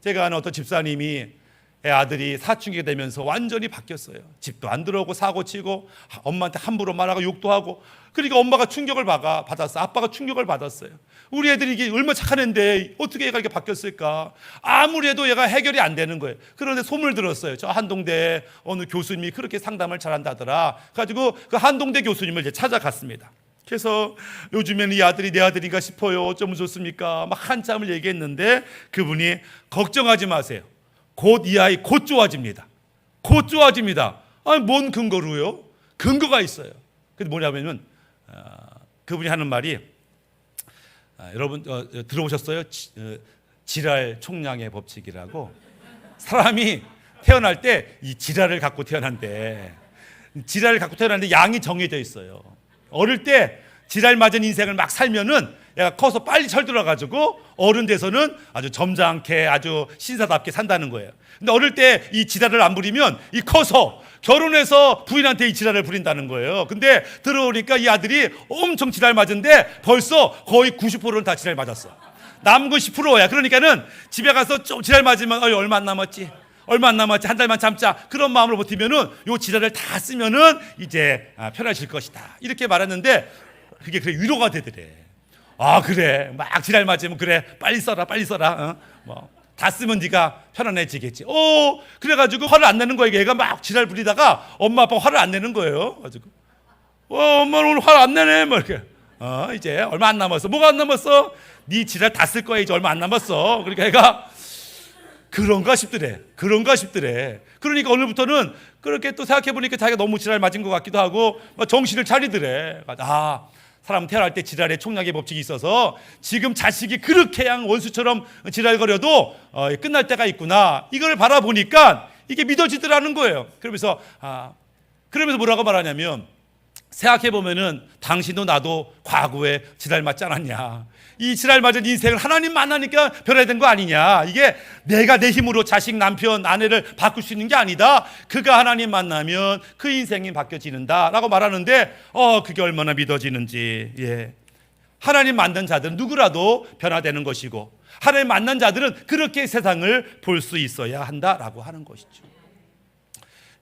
제가 아는 어떤 집사님이 애 아들이 사춘기가 되면서 완전히 바뀌었어요. 집도 안 들어오고 사고 치고 엄마한테 함부로 말하고 욕도 하고 그러니까 엄마가 충격을 받아, 받았어. 아빠가 충격을 받았어요. 우리 애들이 이게 얼마나 착한 애인데 어떻게 얘가 이렇게 바뀌었을까? 아무리 해도 얘가 해결이 안 되는 거예요. 그런데 소문을 들었어요. 저 한동대 어느 교수님이 그렇게 상담을 잘한다더라. 가지고 그 한동대 교수님을 이제 찾아갔습니다. 그래서 요즘에는 이 아들이 내 아들인가 싶어요. 어쩌면 좋습니까? 막 한참을 얘기했는데 그분이 걱정하지 마세요. 곧 이 아이 곧 좋아집니다. 곧 좋아집니다. 아니 뭔 근거로요? 근거가 있어요. 근데 뭐냐면은 어, 그분이 하는 말이 아, 여러분 어, 어, 들어보셨어요? 지, 어, 지랄 총량의 법칙이라고 사람이 태어날 때 이 지랄을 갖고 태어난대. 지랄을 갖고 태어났는데 양이 정해져 있어요. 어릴 때 지랄 맞은 인생을 막 살면은 얘가 커서 빨리 철들어 가지고 어른 돼서는 아주 점잖게 아주 신사답게 산다는 거예요. 근데 어릴 때 이 지랄을 안 부리면 이 커서 결혼해서 부인한테 이 지랄을 부린다는 거예요. 근데 들어오니까 이 아들이 엄청 지랄 맞은데 벌써 거의 90%는 다 지랄 맞았어. 남은 거 10%야. 그러니까는 집에 가서 좀 지랄 맞으면 얼마 안 남았지. 얼마 안 남았지 한 달만 참자. 그런 마음으로 버티면은 요 지랄을 다 쓰면은 이제 아, 편해질 것이다. 이렇게 말했는데 그게 그래 위로가 되더래. 아 그래. 막 지랄 맞으면 그래. 빨리 써라 빨리 써라. 어? 뭐다 쓰면 네가 편안해지겠지. 오 그래가지고 화를 안 내는 거야. 얘가 막 지랄 부리다가 엄마 아빠 화를 안 내는 거예요. 가지고. 어 엄마는 오늘 화를 안 내네. 뭐 이렇게. 어 이제 얼마 안 남았어. 뭐가 안 남았어? 네 지랄 다 쓸 거야. 이제 얼마 안 남았어. 그러니까 얘가 그런가 싶더래. 그런가 싶더래. 그러니까 오늘부터는 그렇게 또 생각해 보니까 자기가 너무 지랄 맞은 것 같기도 하고 막 정신을 차리더래. 아, 사람 태어날 때 지랄의 총량의 법칙이 있어서 지금 자식이 그렇게 양 원수처럼 지랄거려도 어, 끝날 때가 있구나. 이걸 바라보니까 이게 믿어지더라는 거예요. 그러면서 아, 그러면서 뭐라고 말하냐면 생각해 보면은 당신도 나도 과거에 지랄 맞지 않았냐. 이 지랄 맞은 인생을 하나님 만나니까 변해야 된거 아니냐. 이게 내가 내 힘으로 자식, 남편, 아내를 바꿀 수 있는 게 아니다. 그가 하나님 만나면 그 인생이 바뀌어지는다. 라고 말하는데, 어, 그게 얼마나 믿어지는지. 예. 하나님 만난 자들은 누구라도 변화되는 것이고, 하나님 만난 자들은 그렇게 세상을 볼 수 있어야 한다라고 하는 것이죠.